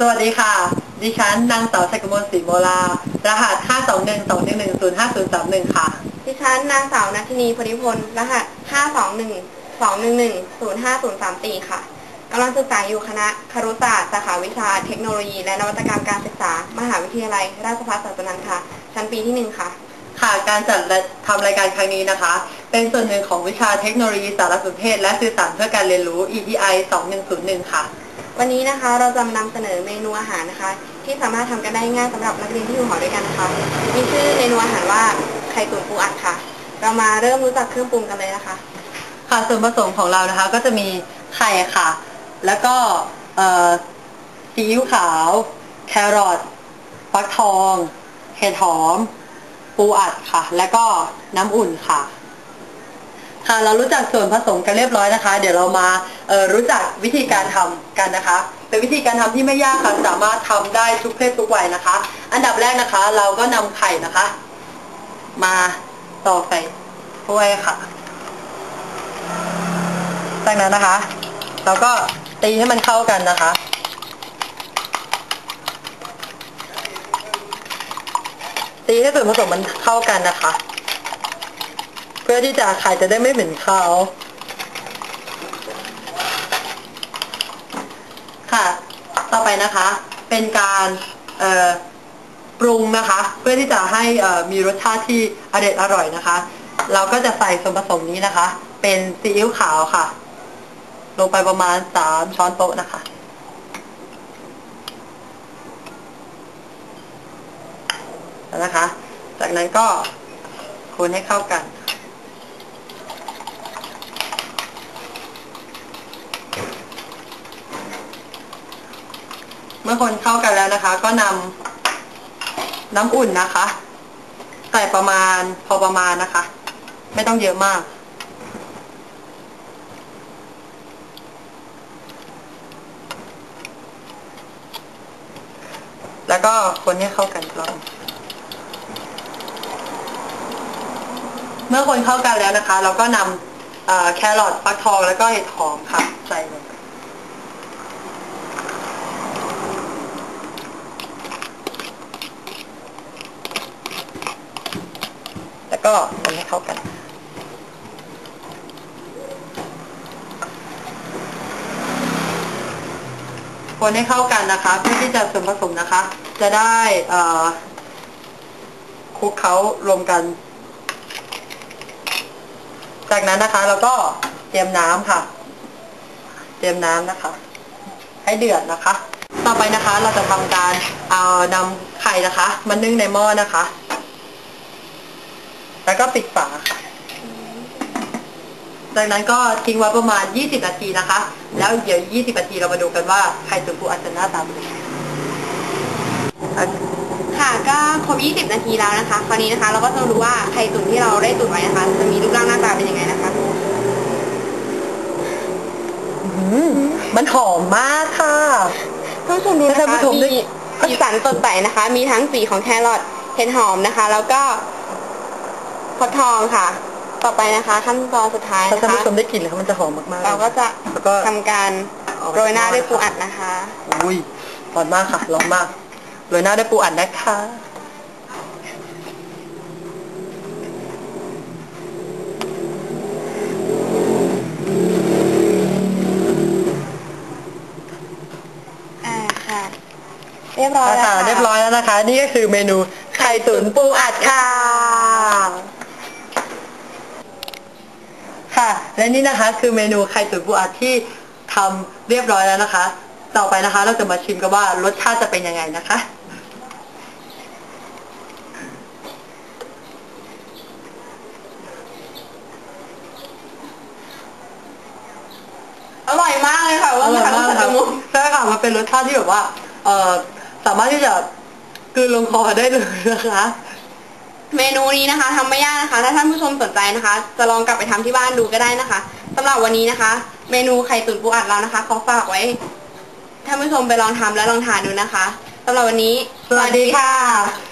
สวัสดีค่ะ ดิฉันนางสาวชัยกมลศรีโมลา รหัส 5 2 1 2 1 1 0 5 0 3 1 ค่ะ ดิฉันนางสาวนัทนีพลิพลรหัส 521 211 05034 ค่ะกำลังศึกษาอยู่คณะครุศาสตร์สาขาวิชาเทคโนโลยี และนวัตกรรมการศึกษา มหาวิทยาลัย ราชภัฏศาสนันท์ค่ะชั้นปีที่หนึ่งค่ะ ค่ะ การจัดและทำรายการครั้งนี้นะคะ เป็นส่วนหนึ่งของวิชาเทคโนโลยีสารสนเทศ และสื่อสารเพื่อการเรียนรู้ ETI 2101 ค่ะ วันนี้นะคะเราจะนำเสนอเมนูอาหารนะคะ ที่สามารถทำกันได้ง่ายสำหรับนักเรียนที่อยู่หอด้วยกันนะคะมีชื่อเมนูอาหารว่าไข่ตุ๋นปูอัดค่ะ เรามาเริ่มรู้จักเครื่องปรุงกันเลยนะคะ ค่ะส่วนผสมของเรานะคะ ก็จะมีไข่ค่ะ แล้วก็ซีอิ๊วขาว แครอทฟักทอง เห็ดหอม ปูอัดค่ะ แล้วก็น้ำอุ่นค่ะ ค่ะเรารู้จักส่วนผสมกันเรียบร้อยนะคะ เดี๋ยวเรามาเอ่อรู้จักวิธีการทำกันนะคะ เป็นวิธีการทำที่ไม่ยากค่ะสามารถทำได้ทุกเพศทุกวัยนะคะ อันดับแรกนะคะ เราก็นำไข่นะคะ มาตอกใส่ถ้วยค่ะ จากนั้นนะคะ เราก็ตีให้มันเข้ากันนะคะตีให้ส่วนผสมมันเข้ากันนะคะ พื่อที่จะไข่จะได้ไม่เหม็นคาวค่ะ ต่อไปนะคะ เป็นการปรุงนะคะ เพื่อที่จะให้มีรสชาติที่อร่อยอร่อยนะคะ เราก็จะใส่ส่วนผสมนี้นะคะ เป็นซีอิ๊วขาวค่ะ ลงไปประมาณสามช้อนโต๊ะนะคะนะคะ จากนั้นก็คนให้เข้ากัน มื่อคนเข้ากันแล้วนะคะ ก็นำน้ำอุ่นนะคะ ใส่ประมาณพอประมาณนะคะ ไม่ต้องเยอะมาก แล้วก็คนให้เข้ากันอีกรอบเมื่อคนเข้ากันแล้วนะคะ เราก็นำแครอทฟักทองแล้วก็เห็ดหอมค่ะ ใส่ลงไปแล้ว ก็คนให้เข้ากันคนให้เข้ากันนะคะ เพื่อที่จะส่วนผสมนะคะ จะได้คลุกเขารวมกัน จากนั้นนะคะเราก็เตรียมน้ำค่ะ เตรียมน้ำนะคะ ให้เดือดนะคะ ต่อไปนะคะเราจะทำการเอานำไข่นะคะมานึ่งในหม้อนะคะ แล้วก็ปิดฝาค่ะจากนั้นก็ทิ้งไว้ประมาณ 20 นาทีนะคะ แล้วเดี๋ยว 20 นาทีเรามาดูกันว่าไข่ตุ๋นปูอัดจะหน้าตาเป็นยังไงอะค่ะก็ครบ 20 นาทีแล้วนะคะ คราวนี้นะคะเราก็จะรู้ว่าไข่ตุ๋นที่เราได้ตุ๋นไว้นะคะ จะมีรูปร่างหน้าตาเป็นยังไงนะคะอืมมันหอมมากค่ะท่านผู้ชมดูนะท่านคะผู้ชมได้มีสีสันสดใสนะคะ มีทั้งสีของแครอทเห็ดหอมนะคะ แล้วก็ ฟักทองค่ะ ต่อไปนะคะ ขั้นตอนสุดท้ายถ้านะท่านคะ ผู้ชมได้กลิ่นแล้วมันจะหอมมากๆเราก็จะแล้วก็ ทำการโรยหน้าด้วยปูอัดนะคะ อุ้ยร้อนมากค่ะ ร้อนมากโรยหน้าด้วยปูอัดนะคะอ่าค่ะ เรียบร้อยแล้วค่ะ ค่ะเรียบร้อยแล้วนะคะ นี่ก็คือเมนูไข่ตุ๋นปูอัดค่ะ ค่ะ และนี่นะคะคือเมนูไข่ตุ๋นปูอัดที่ทำเรียบร้อยแล้วนะคะ ต่อไปนะคะ เราจะมาชิมกันว่ารสชาติจะเป็นยังไงนะคะ อร่อยมากเลยค่ะอว่าร่อยมากค่ะค่ะใช่ค่ะมันเป็นรสชาติที่แบบว่า เออสามารถที่จะกลืนลงคอได้เลยนะคะ เมนูนี้นะคะทำไม่ยากนะคะ ถ้าท่านผู้ชมสนใจนะคะ จะลองกลับไปทำที่บ้านดูก็ได้นะคะสำหรับวันนี้นะคะ เมนูไข่ตุ๋นปูอัดเรานะคะขอฝากไว้ท่านผู้ชมไปลองทำและลองทานดูนะคะสำหรับวันนี้ สวัสดีค่ะ